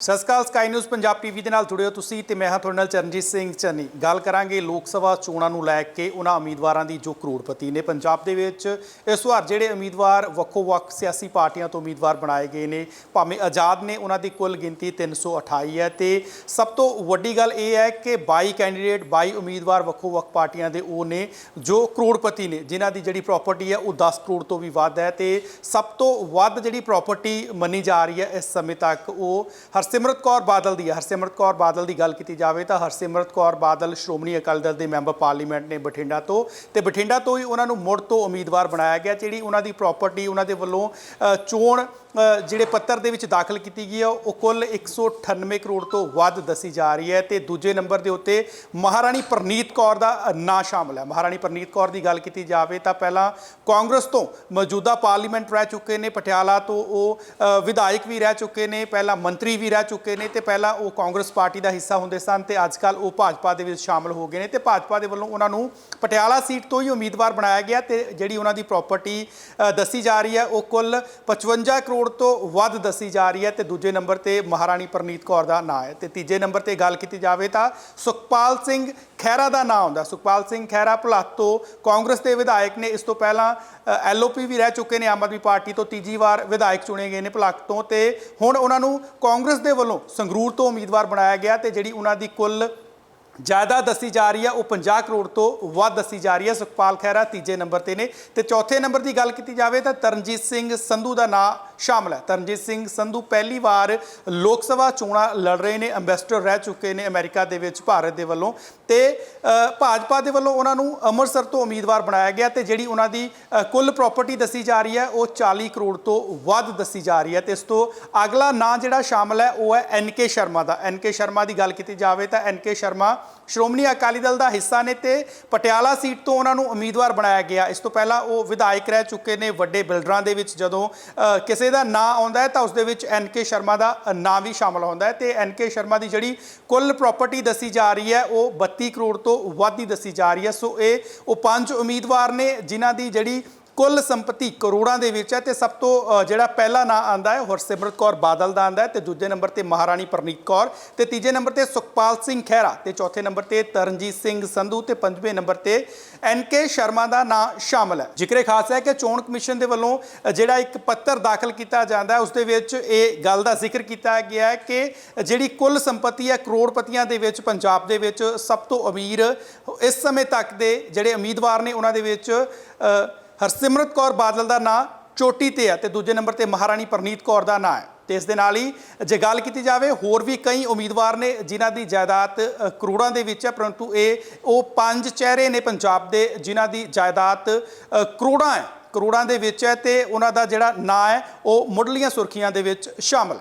ਸਤਿ ਸ਼੍ਰੀ ਅਕਾਲ, ਸਕਾਈ ਨਿਊਜ਼ ਪੰਜਾਬ ਟੀਵੀ ਦੇ ਨਾਲ ਜੁੜੇ ਹੋ ਤੁਸੀਂ ਤੇ ਮੈਂ ਹਾਂ ਤੁਹਾਡੇ ਨਾਲ ਚਰਨਜੀਤ ਸਿੰਘ ਚੰਨੀ। ਗੱਲ ਕਰਾਂਗੇ ਲੋਕ ਸਭਾ ਚੋਣਾਂ ਨੂੰ ਲੈ ਕੇ ਉਹਨਾਂ ਉਮੀਦਵਾਰਾਂ ਦੀ ਜੋ ਕਰੋੜਪਤੀ ਨੇ। ਪੰਜਾਬ ਦੇ ਵਿੱਚ ਇਸ ਵਾਰ ਜਿਹੜੇ ਉਮੀਦਵਾਰ ਵੱਖੋ-ਵੱਖ ਸਿਆਸੀ ਪਾਰਟੀਆਂ ਤੋਂ ਉਮੀਦਵਾਰ ਬਣਾਏ ਗਏ ਨੇ, ਭਾਵੇਂ ਆਜ਼ਾਦ ਨੇ ਉਹਨਾਂ ਦੀ ਕੁੱਲ ਗਿਣਤੀ 328 ਹੈ ਤੇ ਸਭ ਤੋਂ ਵੱਡੀ ਗੱਲ ਇਹ ਹੈ ਕਿ 22 ਕੈਂਡੀਡੇਟ 22 ਉਮੀਦਵਾਰ ਵੱਖੋ-ਵੱਖ ਪਾਰਟੀਆਂ ਦੇ ਉਹ ਨੇ, ਜੋ ਕਰੋੜਪਤੀ ਨੇ, ਜਿਨ੍ਹਾਂ ਦੀ ਜਿਹੜੀ ਪ੍ਰਾਪਰਟੀ ਹੈ ਉਹ 10 ਕਰੋੜ ਤੋਂ ਵੀ ਵੱਧ ਹੈ ਤੇ ਸਭ ਤੋਂ ਵੱਧ ਜਿਹੜੀ ਪ੍ਰਾਪਰਟੀ ਮੰਨੀ ਜਾ ਰਹੀ ਹੈ ਇਸ ਸਮੇਂ ਤੱਕ ਉਹ ਹਰ ਹਰਸਿਮਰਤ ਕੌਰ ਬਾਦਲ ਦੀ ਹਰਸਿਮਰਤ ਕੌਰ ਬਾਦਲ ਦੀ ਗੱਲ ਕੀਤੀ ਜਾਵੇ ਤਾਂ ਹਰਸਿਮਰਤ ਕੌਰ ਬਾਦਲ ਸ਼੍ਰੋਮਣੀ ਅਕਾਲੀ ਦਲ ਦੇ ਮੈਂਬਰ ਪਾਰਲੀਮੈਂਟ ਨੇ ਬਠਿੰਡਾ ਤੋਂ ਤੇ ਬਠਿੰਡਾ ਤੋਂ ਹੀ ਉਹਨਾਂ ਨੂੰ ਮੁੜ ਤੋਂ ਉਮੀਦਵਾਰ ਬਣਾਇਆ ਗਿਆ, ਜਿਹੜੀ ਉਹਨਾਂ ਦੀ ਪ੍ਰਾਪਰਟੀ ਉਹਨਾਂ ਦੇ ਵੱਲੋਂ ਚੋਣ ਜਿਹੜੇ ਪੱਤਰ ਦੇ ਵਿੱਚ ਦਾਖਲ ਕੀਤੀ ਗਈ ਹੈ ਉਹ ਕੁੱਲ 198 ਕਰੋੜ ਤੋਂ ਵੱਧ ਦੱਸੀ ਜਾ ਰਹੀ ਹੈ ਤੇ ਦੂਜੇ ਨੰਬਰ ਦੇ ਉੱਤੇ ਮਹਾਰਾਣੀ ਪ੍ਰਨੀਤ ਕੌਰ ਦਾ ਨਾਂ ਸ਼ਾਮਲ ਹੈ। ਮਹਾਰਾਣੀ ਪ੍ਰਨੀਤ ਕੌਰ ਦੀ ਗੱਲ ਕੀਤੀ ਜਾਵੇ ਤਾਂ ਪਹਿਲਾਂ ਕਾਂਗਰਸ ਤੋਂ ਮੌਜੂਦਾ ਪਾਰਲੀਮੈਂਟ ਰਹਿ ਚੁੱਕੇ ਨੇ, ਪਟਿਆਲਾ ਤੋਂ ਉਹ ਵਿਧਾਇਕ ਵੀ ਰਹਿ ਚੁੱਕੇ ਨੇ, ਪਹਿਲਾਂ ਮੰਤਰੀ ਵੀ ਰਹਿ ਚੁੱਕੇ ਨੇ ਤੇ ਪਹਿਲਾਂ ਉਹ ਕਾਂਗਰਸ ਪਾਰਟੀ ਦਾ ਹਿੱਸਾ ਹੁੰਦੇ ਸਨ ਤੇ ਅੱਜ ਕੱਲ ਉਹ ਭਾਜਪਾ ਦੇ ਵਿੱਚ ਸ਼ਾਮਲ ਹੋ ਗਏ ਨੇ ਤੇ ਭਾਜਪਾ ਦੇ ਵੱਲੋਂ ਉਹਨਾਂ ਨੂੰ ਪਟਿਆਲਾ ਸੀਟ ਤੋਂ ਹੀ ਉਮੀਦਵਾਰ ਬਣਾਇਆ ਗਿਆ ਤੇ ਜਿਹੜੀ ਉਹਨਾਂ ਦੀ ਪ੍ਰਾਪਰਟੀ ਦੱਸੀ ਜਾ ਰਹੀ ਹੈ, ਉਹ ਕੁੱਲ 55 ਕਰੋੜ ਤੋਂ ਵੱਧ ਦੱਸੀ ਜਾ ਰਹੀ ਹੈ ਤੇ ਦੂਜੇ ਨੰਬਰ ਤੇ ਮਹਾਰਾਣੀ ਪ੍ਰਨੀਤ ਕੌਰ ਦਾ ਨਾਂ ਹੈ। ਤੇ ਤੀਜੇ ਨੰਬਰ ਤੇ ਗੱਲ ਕੀਤੀ ਜਾਵੇ ਤਾਂ ਸੁਖਪਾਲ ਸਿੰਘ ਖਹਿਰਾ ਦਾ ਨਾਂ ਆਉਂਦਾ ਸੁਖਪਾਲ ਸਿੰਘ ਖਹਿਰਾ ਭੁਲੱਥ ਤੋਂ ਕਾਂਗਰਸ ਦੇ ਵਿਧਾਇਕ ਨੇ। ਇਸ ਤੋਂ ਪਹਿਲਾਂ ਐਲਓਪੀ ਵੀ ਰਹਿ ਚੁੱਕੇ ਨੇ। ਆਮ ਆਦਮੀ ਪਾਰਟੀ ਤੋਂ ਤੀਜੀ ਵਾਰ ਵਿਧਾਇਕ ਚੁਣੇ ਗਏ ਨੇ ਭੁਲੱਥ ਤੋਂ। ਤੇ ਹੁਣ ਉਹਨਾਂ ਨੂੰ ਕਾਂਗਰਸ ਦੇ ਵੱਲੋਂ ਸੰਗਰੂਰ ਤੋਂ ਉਮੀਦਵਾਰ ਬਣਾਇਆ ਗਿਆ ਤੇ ਜਿਹੜੀ ਉਹਨਾਂ ਦੀ ਕੁੱਲ ਜ਼ਿਆਦਾ ਦੱਸੀ ਜਾ ਰਹੀ ਹੈ, ਉਹ 50 ਕਰੋੜ ਤੋਂ ਵੱਧ ਦੱਸੀ ਜਾ ਰਹੀ ਹੈ। ਸੁਖਪਾਲ ਖਹਿਰਾ ਤੀਜੇ ਨੰਬਰ ਤੇ ਨੇ ਤੇ ਚੌਥੇ ਨੰਬਰ ਦੀ ਗੱਲ ਕੀਤੀ ਜਾਵੇ ਤਾਂ ਤਰਨਜੀਤ ਸਿੰਘ ਸੰਧੂ ਦਾ ਨਾਂ ਸ਼ਾਮਲ ਹੈ। ਤਰਨਜੀਤ ਸਿੰਘ ਸੰਧੂ ਪਹਿਲੀ ਵਾਰ ਲੋਕ ਸਭਾ ਚੋਣਾਂ ਲੜ ਰਹੇ ਨੇ ਐਮਬੈਸਡਰ ਰਹਿ ਚੁੱਕੇ ਨੇ ਅਮਰੀਕਾ ਦੇ ਵਿੱਚ, ਭਾਰਤ ਦੇ ਵੱਲੋਂ ਤੇ ਭਾਜਪਾ ਦੇ ਵੱਲੋਂ ਉਹਨਾਂ ਨੂੰ ਅੰਮ੍ਰਿਤਸਰ ਤੋਂ ਉਮੀਦਵਾਰ ਬਣਾਇਆ ਗਿਆ ਤੇ ਜਿਹੜੀ ਉਹਨਾਂ ਦੀ ਕੁੱਲ ਪ੍ਰਾਪਰਟੀ ਦੱਸੀ ਜਾ ਰਹੀ ਹੈ, ਉਹ 40 ਕਰੋੜ ਤੋਂ ਵੱਧ ਦੱਸੀ ਜਾ ਰਹੀ ਹੈ। ਤੇ ਇਸ ਤੋਂ ਅਗਲਾ ਨਾਂ ਜਿਹੜਾ ਸ਼ਾਮਲ ਹੈ, ਉਹ ਹੈ ਐਨਕੇ ਸ਼ਰਮਾ ਦਾ। ਐਨਕੇ ਸ਼ਰਮਾ ਦੀ ਗੱਲ ਕੀਤੀ ਜਾਵੇ ਤਾਂ ਐਨਕੇ ਸ਼ਰਮਾ ਸ਼੍ਰੋਮਣੀ ਅਕਾਲੀ ਦਲ ਦਾ ਹਿੱਸਾ ਨੇ ਤੇ ਪਟਿਆਲਾ ਸੀਟ ਤੋਂ ਉਹਨਾਂ ਨੂੰ ਉਮੀਦਵਾਰ ਬਣਾਇਆ ਗਿਆ। ਇਸ ਤੋਂ ਪਹਿਲਾਂ ਉਹ ਵਿਧਾਇਕ ਰਹਿ ਚੁੱਕੇ ਨੇ ਵੱਡੇ ਬਿਲਡਰਾਂ ਦੇ ਵਿੱਚ। ਜਦੋਂ ਕਿਸੇ ਦਾ ਨਾਂ ਆਉਂਦਾ ਹੈ ਤਾਂ ਉਸ ਦੇ ਵਿੱਚ ਐਨਕੇ ਸ਼ਰਮਾ ਦਾ ਨਾਂ ਵੀ ਸ਼ਾਮਲ ਹੁੰਦਾ ਹੈ। ਤੇ ਐਨਕੇ ਸ਼ਰਮਾ ਦੀ ਜਿਹੜੀ ਕੁੱਲ ਪ੍ਰਾਪਰਟੀ ਦੱਸੀ ਜਾ ਰਹੀ ਹੈ, ਉਹ 32 ਕਰੋੜ ਤੋਂ ਵੱਧ ਦੀ ਦੱਸੀ ਜਾ ਰਹੀ ਹੈ। ਸੋ ਇਹ ਉਹ ਪੰਜ ਉਮੀਦਵਾਰ ਨੇ, ਜਿਨ੍ਹਾਂ ਦੀ ਜਿਹੜੀ ਕੁੱਲ ਸੰਪਤੀ ਕਰੋੜਾਂ ਦੇ ਵਿੱਚ ਹੈ ਤੇ ਸਭ ਤੋਂ ਜਿਹੜਾ ਪਹਿਲਾ ਨਾਂ ਆਂਦਾ ਹੈ ਹਰਸਿਮਰਤ ਕੌਰ ਬਾਦਲ ਦਾ ਆਂਦਾ ਹੈ ਤੇ ਦੂਜੇ ਨੰਬਰ ਤੇ ਮਹਾਰਾਣੀ ਪ੍ਰਨੀਤ ਕੌਰ ਤੇ ਤੀਜੇ ਨੰਬਰ ਤੇ ਸੁਖਪਾਲ ਸਿੰਘ ਖਹਿਰਾ ਤੇ ਚੌਥੇ ਨੰਬਰ ਤੇ ਤਰਨਜੀਤ ਸਿੰਘ ਸੰਧੂ ਤੇ ਪੰਜਵੇਂ ਨੰਬਰ ਤੇ ਐਨਕੇ ਸ਼ਰਮਾ ਦਾ ਨਾਂ ਸ਼ਾਮਲ ਹੈ। ਜ਼ਿਕਰੇ ਖਾਸ ਹੈ ਕਿ ਚੋਣ ਕਮਿਸ਼ਨ ਦੇ ਵੱਲੋਂ ਜਿਹੜਾ ਇੱਕ ਪੱਤਰ ਦਾਖਲ ਕੀਤਾ ਜਾਂਦਾ ਹੈ, ਉਸ ਦੇ ਵਿੱਚ ਇਹ ਗੱਲ ਦਾ ਜ਼ਿਕਰ ਕੀਤਾ ਗਿਆ ਹੈ ਕਿ ਜਿਹੜੀ ਕੁੱਲ ਸੰਪਤੀ ਹੈ ਕਰੋੜਪਤੀਆਂ ਦੇ ਵਿੱਚ, ਪੰਜਾਬ ਦੇ ਵਿੱਚ ਸਭ ਤੋਂ ਅਮੀਰ, ਇਸ ਸਮੇਂ ਤੱਕ ਦੇ ਜਿਹੜੇ ਉਮੀਦਵਾਰ ਨੇ, ਉਹਨਾਂ ਦੇ ਵਿੱਚ ਹਰਸਿਮਰਤ ਕੌਰ ਬਾਦਲ ਦਾ ਨਾਂ ਚੋਟੀ ਤੇ ਹੈ ਤੇ ਦੂਜੇ ਨੰਬਰ ਤੇ ਮਹਾਰਾਣੀ ਪ੍ਰਨੀਤ ਕੌਰ ਦਾ ਨਾਂ ਹੈ। ਤੇ ਇਸ ਦੇ ਨਾਲ ਹੀ ਜੇ ਗੱਲ ਕੀਤੀ ਜਾਵੇ, ਹੋਰ ਵੀ ਕਈ ਉਮੀਦਵਾਰ ਨੇ ਜਿਨ੍ਹਾਂ ਦੀ ਜਾਇਦਾਦ ਕਰੋੜਾਂ ਦੇ ਵਿੱਚ ਹੈ, ਪਰੰਤੂ ਇਹ, ਉਹ ਪੰਜ ਚਿਹਰੇ ਨੇ ਪੰਜਾਬ ਦੇ ਜਿਨ੍ਹਾਂ ਦੀ ਜਾਇਦਾਦ ਕਰੋੜਾਂ ਹੈ, ਕਰੋੜਾਂ ਦੇ ਵਿੱਚ ਹੈ ਤੇ ਉਹਨਾਂ ਦਾ ਜਿਹੜਾ ਨਾਂ ਹੈ, ਉਹ ਮੁੱਢਲੀਆਂ ਸੁਰਖੀਆਂ ਦੇ ਵਿੱਚ ਸ਼ਾਮਲ